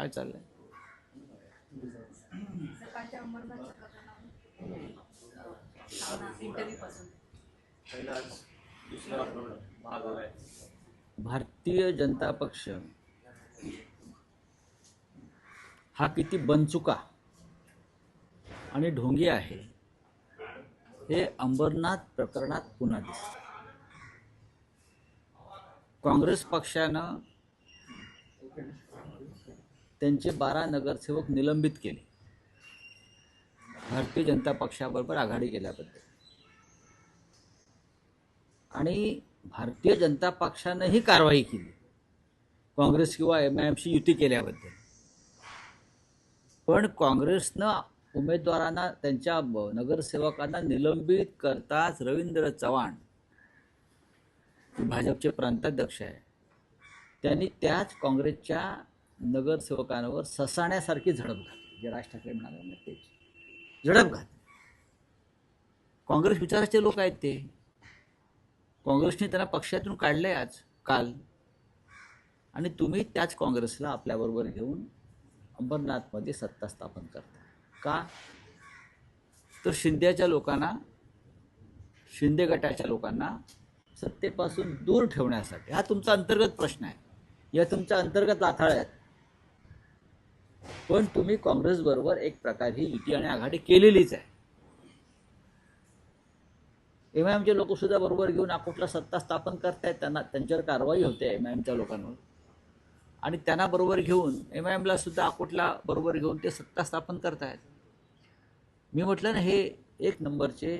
काय चाललंय भारतीय जनता पक्ष हा किती बनचुका आणि ढोंगी आहे हे अंबरनाथ प्रकरणात पुन्हा दिसत. काँग्रेस पक्षानं त्यांचे बारा नगरसेवक निलंबित केले. भारतीय जनता पक्षाबरोबर आघाडी केल्याबद्दल. आणि भारतीय जनता पक्षानंही कारवाई केली. काँग्रेस किंवा एम आय एमशी युती केल्याबद्दल. पण काँग्रेसनं उमेदवारांना त्यांच्या नगरसेवकांना निलंबित करताच रवींद्र चव्हाण भाजपचे प्रांताध्यक्ष आहे. त्यांनी त्याच काँग्रेसच्या नगरसेवकांवर ससाण्यासारखी झडप घातली जे राज ठाकरे म्हणाले ना तेच. झडप घातली काँग्रेस विचाराचे लोक आहेत ते. काँग्रेसने त्यांना पक्षातून काढले आज काल. आणि तुम्ही त्याच काँग्रेसला आपल्याबरोबर घेऊन अंबरनाथमध्ये सत्ता स्थापन करता का? तर शिंदेच्या लोकांना शिंदे गटाच्या लोकांना सत्तेपासून दूर ठेवण्यासाठी. हा तुमचा अंतर्गत प्रश्न आहे. या तुमच्या अंतर्गत लाथाळ्या आहेत. पण तुम्ही काँग्रेसबरोबर एक प्रकारची युती आणि आघाडी केलेलीच आहे. एम आय एमचे लोक सुद्धा बरोबर घेऊन अकोटला सत्ता स्थापन करतायत त्यांना त्यांच्यावर कारवाई होते एम आय एमच्या लोकांवर. आणि त्यांना बरोबर घेऊन एम आय एमला सुद्धा अकोटला बरोबर घेऊन ते सत्ता स्थापन करतायत. मी म्हटलं ना हे एक नंबरचे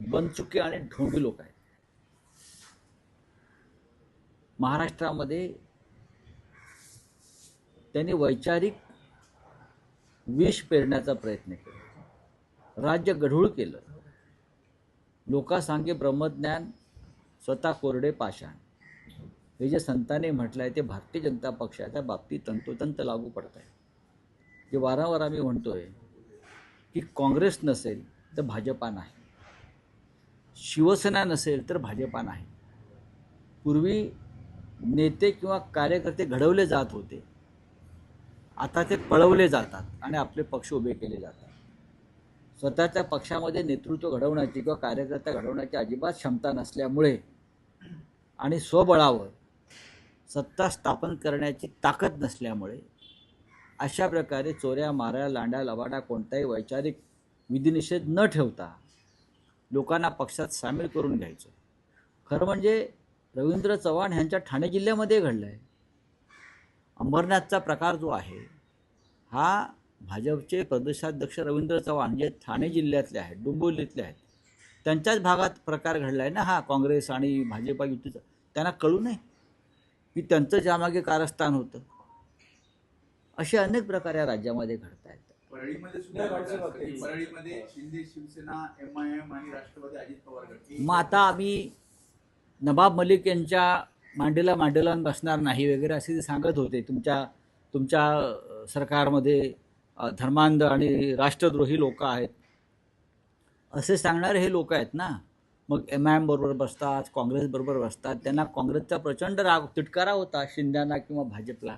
बनचुके आणि ढोंगी लोक आहेत. महाराष्ट्रामध्ये त्यांनी वैचारिक विष पेरण्याचा प्रयत्न केला. राज्य गढूळ केलं. लोकासांगे ब्रह्मज्ञान स्वतः कोरडे पाषाण. हे जे संतांनी म्हटलं आहे ते भारतीय जनता पक्षाच्या बाबतीत तंतोतंत लागू पडत आहे जे वारंवार आम्ही म्हणतो आहे की काँग्रेस नसेल तर भाजपा नाही. शिवसेना नसेल तर भाजपा नाही. पूर्वी नेते किंवा कार्यकर्ते घडवले जात होते. आता ते पळवले जातात आणि आपले पक्ष उभे केले जातात. स्वतःच्या पक्षामध्ये नेतृत्व घडवण्याची किंवा कार्यकर्ता घडवण्याची अजिबात क्षमता नसल्यामुळे आणि स्वबळावर सत्ता स्थापन करण्याची ताकद नसल्यामुळे अशा प्रकारे चोऱ्या माऱ्या लांड्या लवाडा कोणताही वैचारिक विधिनिषेध न ठेवता लोकांना पक्षात सामील करून घ्यायचं. खरं म्हणजे रवींद्र चव्हाण ह्यांच्या ठाणे जिल्ह्यामध्ये घडलं आहे अंबरनाथचा प्रकार जो आहे हा भाजपचे प्रदेशाध्यक्ष रवींद्र चव्हाण जे ठाणे जिल्ह्यातले आहेत डोंबिवलीतले आहेत त्यांच्याच भागात प्रकार घडला आहे ना हा काँग्रेस आणि भाजपा युतीचा? त्यांना कळू नये की त्यांचं ज्यामागे कारस्थान होतं. असे अनेक प्रकार या राज्यामध्ये घडत आहेत परळीमध्ये सुद्धा घडलं असं की परळीमध्ये Shinde Shivsena M I M आणि राष्ट्रवादी अजित पवार गट मग आता आम्ही नवाब मलिक यांच्या मांडीला मांडीला बसणार नाही वगैरे असे ते सांगत होते. तुमच्या तुमच्या सरकारमध्ये धर्मांध आणि राष्ट्रद्रोही लोक आहेत. असे सांगणारे हे लोक आहेत ना. मग एम आय एम बरोबर बसतात काँग्रेसबरोबर बसतात. त्यांना काँग्रेसचा प्रचंड राग तिटकारा होता शिंद्यांना किंवा भाजपला.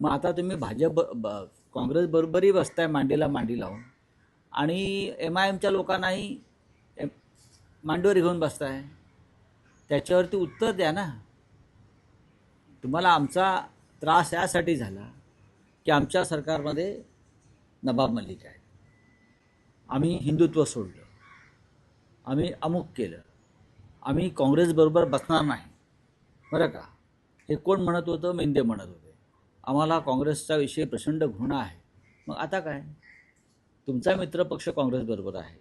मग आता तुम्ही भाजप ब काँग्रेसबरोबरही बसताय मांडीला मांडी लावून. आणि एम आय एमच्या लोकांनाही मांडीवर घेऊन बसताय. त्याच्यावरती उत्तर द्या ना. तुम्हाला आमचा त्रास यासाठी झाला की आमच्या सरकारमध्ये नवाब मलिक आहे आम्ही हिंदुत्व सोडलं. आम्ही अमुक केलं. आम्ही काँग्रेसबरोबर बसणार नाही. बरं का? हे कोण म्हणत होतं? मेंदे म्हणत होते. आम्हाला काँग्रेसचा विषय प्रचंड घृणा आहे. मग आता काय? तुमचा मित्रपक्ष काँग्रेसबरोबर आहे.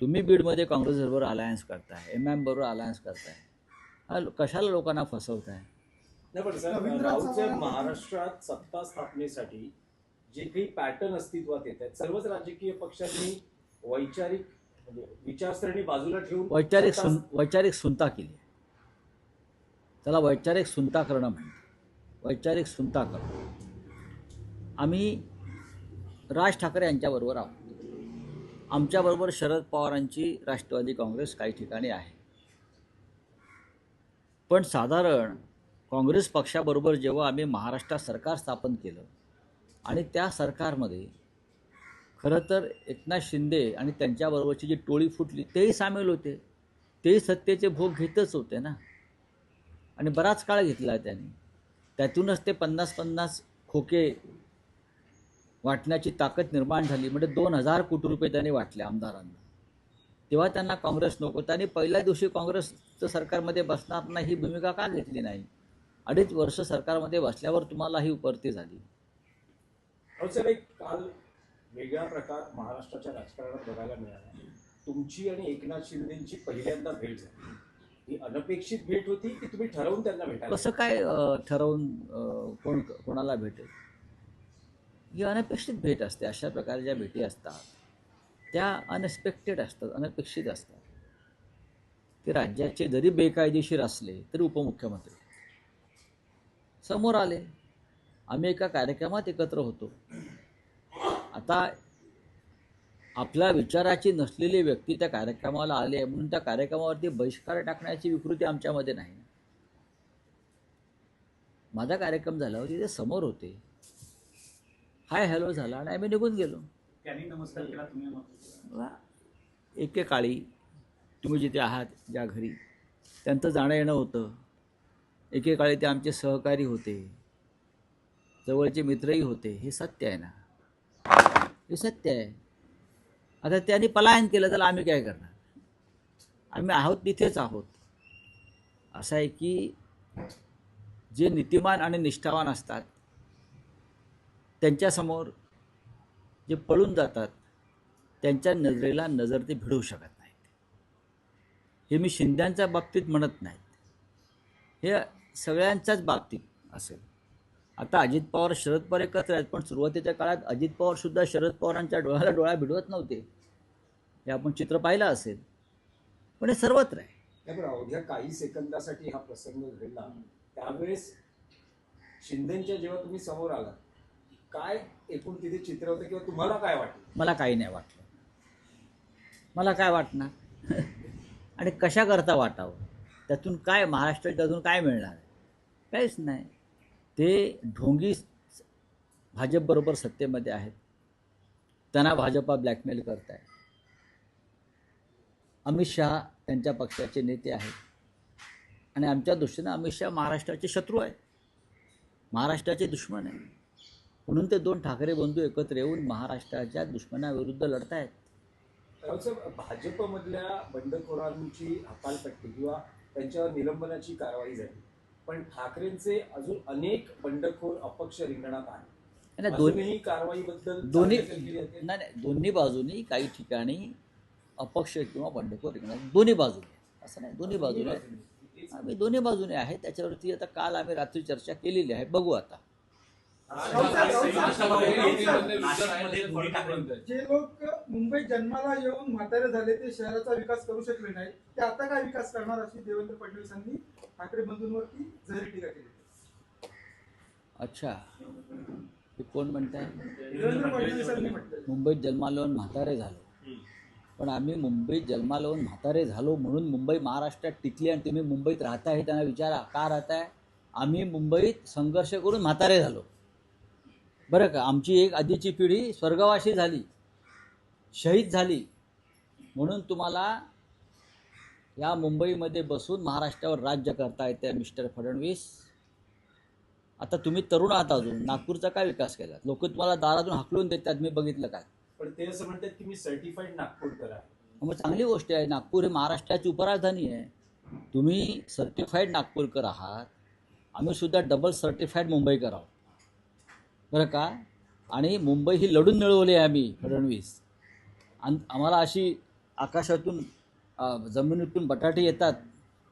तुम्ही बीडमध्ये काँग्रेसबरोबर अलायन्स करताय. एम एम बरोबर अलायन्स करताय. कशाला लोकांना फसवताय? नाही पण सर महाराष्ट्रात सत्ता स्थापनेसाठी जे काही पॅटर्न अस्तित्वात येत आहेत सर्वच राजकीय पक्षांनी वैचारिक म्हणजे विचारसरणी बाजूला ठेवून वैचारिक सत्ता- सुन वैचारिक सुनता केली. त्याला वैचारिक सुनता करणं म्हणतात वैचारिक सुनता करणं. आम्ही राज ठाकरे यांच्याबरोबर आहोत. आमच्याबरोबर शरद पवारांची राष्ट्रवादी काँग्रेस काही ठिकाणी आहे. पण साधारण काँग्रेस पक्षाबरोबर जेव्हा आम्ही महाराष्ट्रात सरकार स्थापन केलं आणि त्या सरकारमध्ये खरं तर एकनाथ शिंदे आणि त्यांच्याबरोबरची जी टोळी फुटली तेही सामील होते. तेही सत्तेचे भोग घेतच होते ना. आणि बराच काळ घेतला त्यांनी. त्यातूनच ते पन्नास पन्नास खोके वाटण्याची ताकद निर्माण झाली. म्हणजे दोन हजार कोटी रुपये त्यांनी वाटले आमदारांना. तेव्हा त्यांना काँग्रेस नको त्यांनी पहिल्या दिवशी काँग्रेसचं सरकारमध्ये बसणार नाही ही भूमिका का घेतली नाही? अडीच वर्ष सरकारमध्ये बसल्यावर तुम्हाला ही उपरती झाली. काल वेगळा प्रकार महाराष्ट्राच्या राजकारणात बघायला मिळाला. तुमची आणि एकनाथ शिंदेची पहिल्यांदा भेट झाली. ही अनपेक्षित भेट होती की तुम्ही ठरवून त्यांना भेटायला? कसं काय ठरवून कोण कोणाला भेटेल? ही अनपेक्षित भेट असते. अशा प्रकारे ज्या भेटी असतात त्या अनएक्सपेक्टेड असतात अनपेक्षित असतात. ते राज्याचे जरी बेकायदेशीर असले तरी उपमुख्यमंत्री. समोर आले. आम्ही एका कार्यक्रमात एकत्र होतो. आता आपल्या विचाराची नसलेली व्यक्ती त्या कार्यक्रमाला आले म्हणून त्या कार्यक्रमावरती बहिष्कार टाकण्याची विकृती आमच्यामध्ये नाही. माझा कार्यक्रम झाल्यावर तिथे समोर होते. हाय हॅलो झाला आणि आम्ही निघून गेलो. नमस्कार केला वा. एकेकाळी तुम्ही जिथे आहात ज्या घरी त्यांचं जाणं येणं होतं. एकेकाळी ते आमचे सहकारी होते. जवळचे मित्रही होते. हे सत्य आहे ना? हे सत्य आहे. आता त्यांनी पलायन केलं तर आम्ही काय करणार? आम्ही आहोत तिथेच आहोत. असं आहे की जे नीतिमान आणि निष्ठावान असतात त्यांच्यासमोर जे पळून जातात त्यांच्या नजरेला नजर ते भिडवू शकत नाहीत. हे मी शिंद्यांच्या बाबतीत म्हणत नाहीत. हे सगळ्यांच्याच बाबतीत असेल. आता अजित पवार शरद पवार एकत्र आहेत पण सुरुवातीच्या काळात अजित पवार सुद्धा शरद पवारांच्या डोळ्याला डोळा भिडवत नव्हते. हे आपण चित्र पाहिलं असेल. पण हे सर्वत्र आहे. अवघ्या काही सेकंदासाठी हा प्रसंग घडला. त्यावेळेस शिंदेच्या जेव्हा तुम्ही समोर आलात काय एकूण तिथे चित्र होतं किंवा तुम्हाला काय वाटलं? मला काही नाही वाटलं. मला काय वाटणार? आणि कशा करता वाटावं? त्यातून काय महाराष्ट्राच्या त्यातून काय मिळणार? काहीच नाही. ते ढोंगी भाजपबरोबर सत्तेमध्ये आहेत. त्यांना भाजपा ब्लॅकमेल करत आहे अमित शहा त्यांच्या पक्षाचे नेते आहेत. आणि आमच्या दृष्टीनं अमित शहा महाराष्ट्राचे शत्रू आहेत. महाराष्ट्राचे दुश्मन आहे म्हणून ते दोन ठाकरे बंधू एकत्र येऊन महाराष्ट्राच्या दुश्मनाविरुद्ध लढतायत. आहेत भाजपमधल्या बंडखोरांची हकालपट्टी किंवा त्यांच्यावर निलंबनाची कारवाई झाली. पण ठाकरेंचे अजून अनेक बंडखोर अपक्ष रिंगणात आहेत. आणि दोन अजूनही कारवाईबद्दल दोन्ही. नाही नाही दोन्ही बाजूनी काही ठिकाणी अपक्ष किंवा बंडखोर रिंगणात दोन्ही बाजूने असं नाही दोन्ही बाजूने आहे. आम्ही दोन्ही बाजूने आहे. त्याच्यावरती आता काल आम्ही रात्री चर्चा केलेली आहे. बघू आता. दोन्ही जे लोक मुंबईत जन्माला येऊन म्हातारे झाले ते शहराचा विकास करू शकले नाही. ते आता काय विकास करणार अशी देवेंद्र फडणवीसांनी ठाकरे बंधूंवरती जहरी टीका केली. अच्छा. हे कोण म्हणताय? देवेंद्र फडणवीसांनी म्हटलं मुंबईत जन्माला येऊन म्हातारे झालो. पण आम्ही मुंबईत जन्माला येऊन म्हातारे झालो म्हणून मुंबई महाराष्ट्रात टिकली आणि तुम्ही मुंबईत राहताय त्यांना विचारा. का राहताय? आम्ही मुंबईत संघर्ष करून म्हातारे झालो. बरं का आमची एक आधीची पिढी स्वर्गवासी झाली शहीद झाली. म्हणून तुम्हाला या मुंबईमध्ये बसून महाराष्ट्रावर राज्य करता येते मिस्टर फडणवीस. आता तुम्ही तरुण आहात अजून नागपूरचा काय विकास केला? लोक तुम्हाला दारातून हाकलून देतात मी बघितलं काय? पण ते असं म्हणतात की मी सर्टिफाईड नागपूरकर आहे. मग चांगली गोष्ट आहे नागपूर हे महाराष्ट्राची उपराजधानी आहे. तुम्ही सर्टिफाईड नागपूरकर आहात आम्ही सुद्धा डबल सर्टिफाईड मुंबईकर आहोत. बरं का? आणि मुंबई ही लढून मिळवली आहे आम्ही फडणवीस. आणि आम्हाला अशी आकाशातून जमिनीतून बटाटे येतात.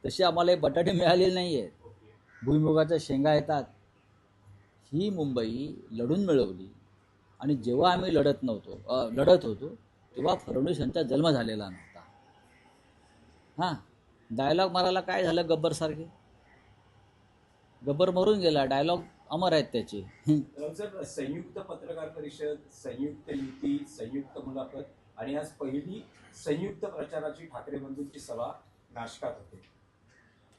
तसे आम्हाला हे बटाटे मिळालेले नाही आहेत भुईमुगाच्या शेंगा येतात. ही मुंबई लढून मिळवली. आणि जेव्हा आम्ही लढत नव्हतो लढत होतो तेव्हा फडणवीस यांचा जन्म झालेला नव्हता. हां डायलॉग मारायला काय झालं गब्बरसारखे गब्बर मरून गेला. डायलॉग अमर आहेत त्याचे. संयुक्त पत्रकार परिषद संयुक्त युती संयुक्त मुलाखत आणि आज पहिली संयुक्त प्रचाराची ठाकरे बंधूंची सभा नाशकात होते.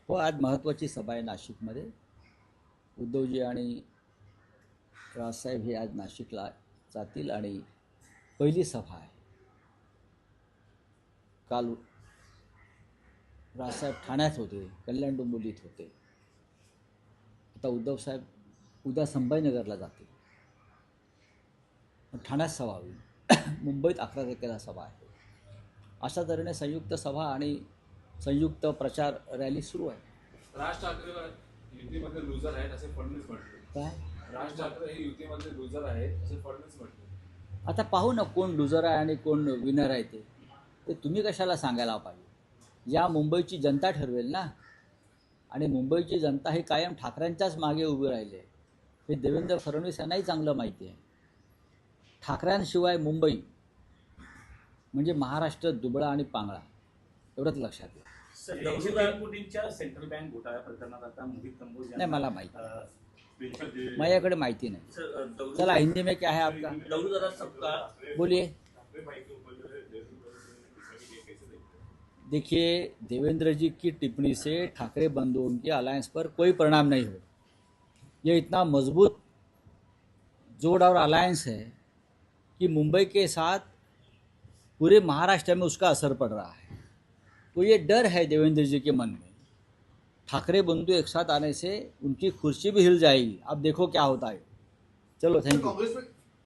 हो आज महत्त्वाची सभा आहे नाशिकमध्ये. उद्धवजी आणि राजसाहेब हे आज नाशिकला जातील आणि पहिली सभा आहे. काल राजसाहेब ठाण्यात होते कल्याण डोंबिवलीत होते. आता उद्धवसाहेब उद्या संभाजीनगरला मग ठाण्यात सभा होईल. मुंबईत अकरा तारखेला सभा आहे. अशा तऱ्हेने संयुक्त सभा आणि संयुक्त प्रचार रॅली सुरू आहे. राज ठाकरे युतीमध्ये लुजर आहेत असे फडणवीस म्हटले. काय? राज ठाकरे हे युतीमधले लुजर आहेत असे फडणवीस म्हटले. आता पाहू ना कोण लुजर आहे आणि कोण विनर आहे ते. ते तुम्ही कशाला सांगायला पाहिजे? या मुंबईची जनता ठरवेल ना. आणि मुंबईची जनता ही कायम ठाकरेंच्याच मागे उभी राहिली आहे. हे देवेंद्र फडणवीस यांनाही चांगलं माहिती आहे. ठाकऱ्यांशिवाय मुंबई म्हणजे महाराष्ट्र दुबळा आणि पांगळा एवढंच लक्षात घ्या सर, दौलत मोदींच्या सेंट्रल बँक घोटाळ्या प्रकरणात आता नाही, मला माहिती. अ, स्पेशल जे- माझ्याकडे माहिती नाही. चला हिंदी में क्या है आपका? बोलिए. देखिए देवेंद्र जी की टिप्पणी से ठाकरे बंधुओं के अलायंस पर कोई परिणाम नहीं हो ये इतना मज़बूत जोड़ और अलायंस है कि मुंबई के साथ पूरे महाराष्ट्र में उसका असर पड़ रहा है। तो ये डर है देवेंद्र जी के मन में। ठाकरे बंधु एक साथ आने से उनकी कुर्सी भी हिल जाएगी। अब देखो क्या होता है। चलो थैंक यू